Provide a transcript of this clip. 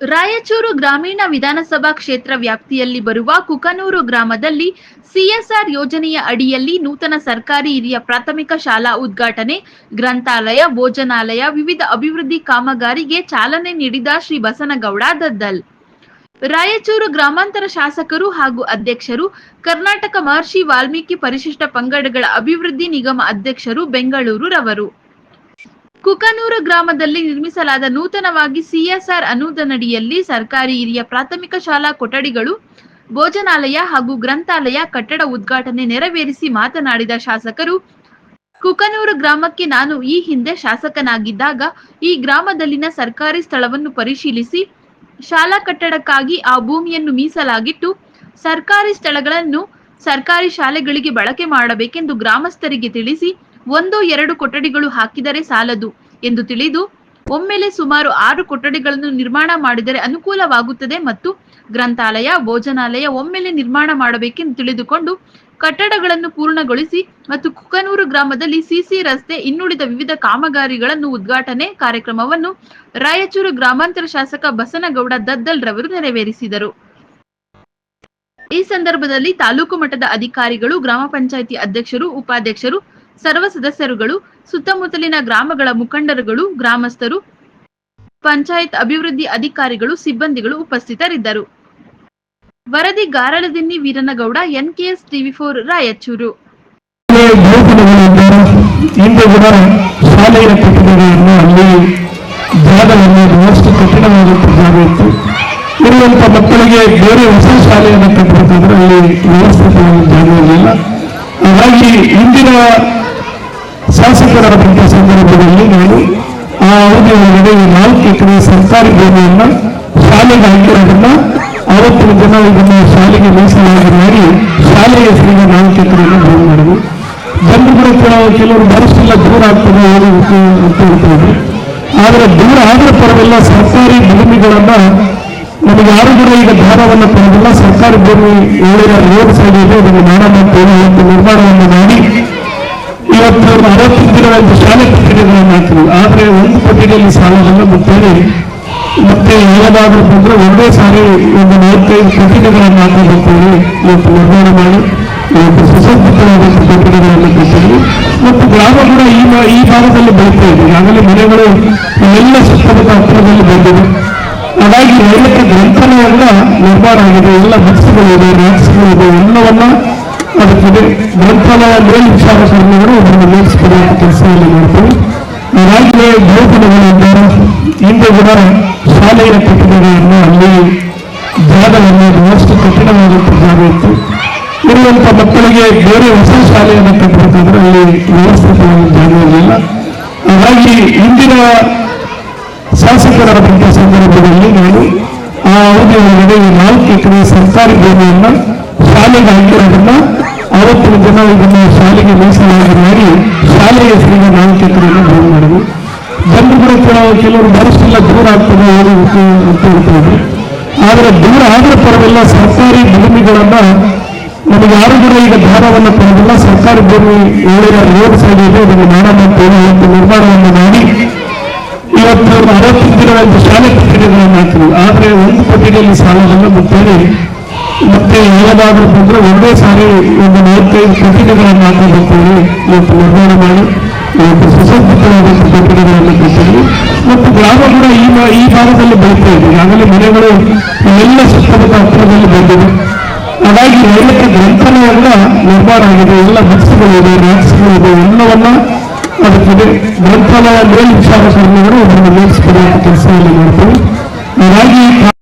ರಾಯಚೂರು ಗ್ರಾಮೀಣ ವಿಧಾನಸಭಾ ಕ್ಷೇತ್ರ ವ್ಯಾಪ್ತಿಯಲ್ಲಿ ಬರುವ ಕುಕನೂರು ಗ್ರಾಮದಲ್ಲಿ ಸಿಎಸ್ಆರ್ ಯೋಜನೆಯ ಅಡಿಯಲ್ಲಿ ನೂತನ ಸರ್ಕಾರಿ ಹಿರಿಯ ಪ್ರಾಥಮಿಕ ಶಾಲಾ ಉದ್ಘಾಟನೆ, ಗ್ರಂಥಾಲಯ, ಭೋಜನಾಲಯ, ವಿವಿಧ ಅಭಿವೃದ್ಧಿ ಕಾಮಗಾರಿಗೆ ಚಾಲನೆ ನೀಡಿದ ಶ್ರೀ ಬಸನಗೌಡ ದದ್ದಲ್. ರಾಯಚೂರು ಗ್ರಾಮಾಂತರ ಶಾಸಕರು ಹಾಗೂ ಅಧ್ಯಕ್ಷರು, ಕರ್ನಾಟಕ ಮಹರ್ಷಿ ವಾಲ್ಮೀಕಿ ಪರಿಶಿಷ್ಟ ಪಂಗಡಗಳ ಅಭಿವೃದ್ಧಿ ನಿಗಮ ಅಧ್ಯಕ್ಷರು ಬೆಂಗಳೂರು ರವರು ಕುಕನೂರು ಗ್ರಾಮದಲ್ಲಿ ನಿರ್ಮಿಸಲಾದ ನೂತನವಾಗಿ ಸಿಎಸ್ಆರ್ ಅನುದಾನಡಿಯಲ್ಲಿ ಸರ್ಕಾರಿ ಹಿರಿಯ ಪ್ರಾಥಮಿಕ ಶಾಲಾ ಕೊಠಡಿಗಳು, ಭೋಜನಾಲಯ ಹಾಗೂ ಗ್ರಂಥಾಲಯ ಕಟ್ಟಡ ಉದ್ಘಾಟನೆ ನೆರವೇರಿಸಿ ಮಾತನಾಡಿದ ಶಾಸಕರು, ಕುಕನೂರು ಗ್ರಾಮಕ್ಕೆ ನಾನು ಈ ಹಿಂದೆ ಶಾಸಕನಾಗಿದ್ದಾಗ ಈ ಗ್ರಾಮದಲ್ಲಿನ ಸರ್ಕಾರಿ ಸ್ಥಳವನ್ನು ಪರಿಶೀಲಿಸಿ, ಶಾಲಾ ಕಟ್ಟಡಕ್ಕಾಗಿ ಆ ಭೂಮಿಯನ್ನು ಮೀಸಲಾಗಿಟ್ಟು ಸರ್ಕಾರಿ ಸ್ಥಳಗಳನ್ನು ಸರ್ಕಾರಿ ಶಾಲೆಗಳಿಗೆ ಬಳಕೆ ಮಾಡಬೇಕೆಂದು ಗ್ರಾಮಸ್ಥರಿಗೆ ತಿಳಿಸಿ ಒಂದು ಎರಡು ಕೊಠಡಿಗಳು ಹಾಕಿದರೆ ಸಾಲದು ಎಂದು ತಿಳಿದು ಒಮ್ಮೆಲೆ ಸುಮಾರು ಆರು ಕೊಠಡಿಗಳನ್ನು ನಿರ್ಮಾಣ ಮಾಡಿದರೆ ಅನುಕೂಲವಾಗುತ್ತದೆ ಮತ್ತು ಗ್ರಂಥಾಲಯ, ಭೋಜನಾಲಯ ಒಮ್ಮೆಲೆ ನಿರ್ಮಾಣ ಮಾಡಬೇಕೆಂದು ತಿಳಿದುಕೊಂಡು ಕಟ್ಟಡಗಳನ್ನು ಪೂರ್ಣಗೊಳಿಸಿ ಮತ್ತು ಕುಕನೂರು ಗ್ರಾಮದಲ್ಲಿ ಸಿಸಿ ರಸ್ತೆ, ಇನ್ನುಳಿದ ವಿವಿಧ ಕಾಮಗಾರಿಗಳನ್ನು ಉದ್ಘಾಟನೆ ಕಾರ್ಯಕ್ರಮವನ್ನು ರಾಯಚೂರು ಗ್ರಾಮಾಂತರ ಶಾಸಕ ಬಸನಗೌಡ ದದ್ದಲ್ ರವರು ನೆರವೇರಿಸಿದರು. ಈ ಸಂದರ್ಭದಲ್ಲಿ ತಾಲೂಕು ಮಟ್ಟದ ಅಧಿಕಾರಿಗಳು, ಗ್ರಾಮ ಪಂಚಾಯಿತಿ ಅಧ್ಯಕ್ಷರು, ಉಪಾಧ್ಯಕ್ಷರು ಸರ್ವ ಸದಸ್ಯರುಗಳು, ಸುತ್ತಮುತ್ತಲಿನ ಗ್ರಾಮಗಳ ಮುಖಂಡರುಗಳು, ಗ್ರಾಮಸ್ಥರು, ಪಂಚಾಯತ್ ಅಭಿವೃದ್ಧಿ ಅಧಿಕಾರಿಗಳು, ಸಿಬ್ಬಂದಿಗಳು ಉಪಸ್ಥಿತರಿದ್ದರು. ವರದಿ Garaladinni Veeranagouda, NKS TV four, Raichur. ಶಾಲೆಯ ಕಟ್ಟಡಗಳನ್ನು ಅಲ್ಲಿ ಜಾಗವನ್ನು ಬಹಳಷ್ಟು ಕಠಿಣವಾದಂಥ ಜಾಗ ಇತ್ತು ಇರುವಂತ ಮಕ್ಕಳಿಗೆ ಬೇರೆ ಹೊಸ ಶಾಲೆಯನ್ನು ಕಟ್ಟಬೇಕಾದ್ರೆ ಅಲ್ಲಿ ವ್ಯವಸ್ಥಿತವಾದ ಜಾಗ ಇರಲಿಲ್ಲ ಹಾಗಾಗಿ ಇಂದಿನ ಶಾಸಕರಾದಂಥ ಸಂದರ್ಭದಲ್ಲಿ ನಾನು ಆ ಅವಧಿ ಒಳಗಡೆ ಈ ನಾಲ್ಕು ಎಕರೆ ಸರ್ಕಾರಿ ಭೂಮಿಯನ್ನು ಶಾಲೆಗೆ ಹಾಕಿರೋದನ್ನ ಅವತ್ತಿನ ದಿನ ಇದನ್ನು ಶಾಲೆಗೆ ಮೀಸಲಾಗಿ ಮಾಡಿ ಶಾಲೆಯ ಹೆಸರಿಗೆ ನಾಲ್ಕು ಎಕರೆಯನ್ನು ಭೂಮಿ ಮಾಡಿದ್ವಿ ಜನರು ಕೂಡ ಕೆಲವು ಕೆಲವರು ಬರಸಿಲ್ಲ ದೂರ ಆಗ್ತದೆ ಹೋಗೋದಕ್ಕೆ ಅಂತ ಹೇಳ್ತಾರೆ ಆದರೆ ದೂರ ಆದ್ರೆ ಪರವಾಗಿಲ್ಲ ಸರ್ಕಾರಿ ಭೂಮಿಗಳನ್ನು ನಮಗೆ ಯಾರು ಕೂಡ ಈಗ ದಾರವನ್ನು ಕೊಡೋದಿಲ್ಲ ಸರ್ಕಾರಿ ಭೂಮಿ ಏಳಿನ ರೋಡ್ ಸಾವಿರ ಇದೆ, ಅದನ್ನು ಮಾಡೋಣ ನಿರ್ಮಾಣವನ್ನು ಮಾಡಿ ಇವತ್ತು ಅರವತ್ತು ದಿನ ಒಂದು ಶಾಲೆ ಕೊಠಡಿಗಳನ್ನು ಹಾಕಿದ್ವಿ ಆದರೆ ಒಂದು ಕೊಟ್ಟಿಗೆಯಲ್ಲಿ ಸಾಲವನ್ನು ಮತ್ತೆ ಮತ್ತೆ ಯಾವುದಾದ್ರೂ ಬಂದರೆ ಒಂದೇ ಸಾರಿ ಒಂದು ನಲವತ್ತೈದು ಕೊಟ್ಟಿಗೆಗಳನ್ನು ಹಾಕಬೇಕಂತೇಳಿ ಮತ್ತು ನಿರ್ಮಾಣ ಮಾಡಿ ಇವತ್ತು ಸುಸಜ್ಜಿತವಾದಂಥ ಕೊಟ್ಟಿಗೆಗಳನ್ನು ಕಟ್ಟಿದ್ವಿ ಮತ್ತು ಗ್ರಾಮ ಕೂಡ ಈ ಈ ಭಾಗದಲ್ಲಿ ಬೆಳೀತಾ ಇದೆ ಈಗಾಗಲೇ ಮನೆಗಳು ಎಲ್ಲ ಸುತ್ತಮುತ್ತ ಹತ್ತಿರದಲ್ಲಿ ಬಂದಿದೆ. ಹಾಗಾಗಿ ಒಳ್ಳೆಯ ಗ್ರಂಥಾಲಯ ಕೂಡ ನಿರ್ಮಾಣ ಆಗಿದೆ. ಎಲ್ಲ ಬಸ್ಸುಗಳಿದೆ ರ್ಯಾಕ್ಸ್ಗಳಿದೆ ಎಲ್ಲವನ್ನ ಅದಕ್ಕಿದೆ ಗ್ರಂಥಾಲಯ ಮೇಲ್ವಿಚಾರಕರನ್ನು ಅದನ್ನು ಮೇಲಿಸ್ಕೊಡುವಂಥ ಕೆಲಸವನ್ನು ಮಾಡ್ತೀವಿ ಈಗಾಗಲೇ ಬಹುದಿನಗಳಿಂದ ಹಿಂದೆ ಕೂಡ ಶಾಲೆಯ ಕಟ್ಟಡಗಳನ್ನು ಅಲ್ಲಿ ಜಾಗವನ್ನು ಬಹಳಷ್ಟು ಕಠಿಣವಾದಂಥ ಜಾಗ ಇತ್ತು. ಇರುವಂಥ ಮಕ್ಕಳಿಗೆ ಬೇರೆ ಹೊಸ ಶಾಲೆಯನ್ನು ಕಟ್ಟಬೇಕಾದ್ರೆ ಅಲ್ಲಿ ವ್ಯವಸ್ಥಿತವಾದ ಜಾಗ ಇರಲಿಲ್ಲ. ಹಾಗಾಗಿ ಇಂದಿನ ಶಾಸಕರಾದಂಥ ಸಂದರ್ಭದಲ್ಲಿ ನಾನು ಆ ಅವಧಿ ಒಳಗಡೆ ನಾಲ್ಕು ಎಕರೆ ಸರ್ಕಾರಿ ಭೂಮಿಯನ್ನ ಶಾಲೆಗೆ ಹಾಕಿರೋದನ್ನ ಅವತ್ತಿನ ಜನ ಇದನ್ನು ಶಾಲೆಗೆ ಮೀಸಲಾಗಿ ಮಾಡಿ ಶಾಲೆಯ ಹೆಸರಿಗೆ ನಾಮಕೇತನವನ್ನು ಭೂಮಿ ಮಾಡಿದ್ವಿ ಜನರು ಕೂಡ ಕೆಲವು ಕೆಲವರು ಬರಸಿಲ್ಲ ದೂರ ಆಗ್ತದೆ ಹೋಗೋದಕ್ಕೆ ಅಂತ ಆದರೆ ದೂರ ಆದ್ರ ಪರವಾಗಿಲ್ಲ, ಸರ್ಕಾರಿ ಭೂಮಿಗಳನ್ನು ನಮಗೆ ಯಾರು ಕೂಡ ಈಗ ದಾರವನ್ನು ಕೊಡೋದಿಲ್ಲ ಸರ್ಕಾರಿ ಭೂಮಿ ಏಳಿನ ರೋಡ್ ಸೈಡ್ ಇದೆ, ಅದನ್ನು ಅಂತ ಇವತ್ತು ನಿರ್ಮಾಣವನ್ನು ಮಾಡಿ ಇವತ್ತು ಅರವತ್ತು ದಿನ ಒಂದು ಶಾಲೆ ಕೊಠಡಿಗಳನ್ನು ಹಾಕಿದ್ವಿ ಆದ್ರೆ ಒಂದು ಕೊಠಡಿಯಲ್ಲಿ ಸಾಲವನ್ನು ಮತ್ತೆ ಮತ್ತೆ ಯಾವುದಾದ್ರೂ ಬಂದ್ರೆ ಒಂದೇ ಸಾರಿ ಒಂದು ನಲವತ್ತೈದು ಕಟ್ಟಿಗೆಗಳನ್ನು ಹಾಕಬೇಕಂತೇಳಿ ಇವತ್ತು ನಿರ್ಮಾಣ ಮಾಡಿ, ಇವತ್ತು ಸುಸಜ್ಜಿತವಾದಂಥ ಕಟ್ಟಿಗೆಗಳನ್ನು ಕಟ್ಟಿದ್ವಿ ಮತ್ತು ಗ್ರಾಮ ಕೂಡ ಈ ಈ ಭಾಗದಲ್ಲಿ ಬೆಳೀತಾ ಇದೆ ಈಗಾಗಲೇ ಮನೆಗಳು ಎಲ್ಲ ಸುತ್ತಮುತ್ತ ಹತ್ತಿರದಲ್ಲಿ ಬಂದಿದೆ. ಹಾಗಾಗಿ ಒಳ್ಳೆಯ ಗ್ರಂಥಾಲಯ ಕೂಡ ನಿರ್ಮಾಣ ಆಗಿದೆ. ಎಲ್ಲ ಬುಕ್ಸ್ಗಳಿದೆ ರ್ಯಾಕ್ಸ್ಗಳಿದೆ ಎಲ್ಲವನ್ನ ಅದಕ್ಕಿದೆ. ಗ್ರಂಥಾಲಯ ಮೇಲ್ವಿಚಾರಕರನ್ನು ಅದನ್ನು ಮೇಲಿಸ್ಕೊಡುವಂಥ ಕೆಲಸವನ್ನು ಮಾಡ್ತೀವಿ. ಹಾಗಾಗಿ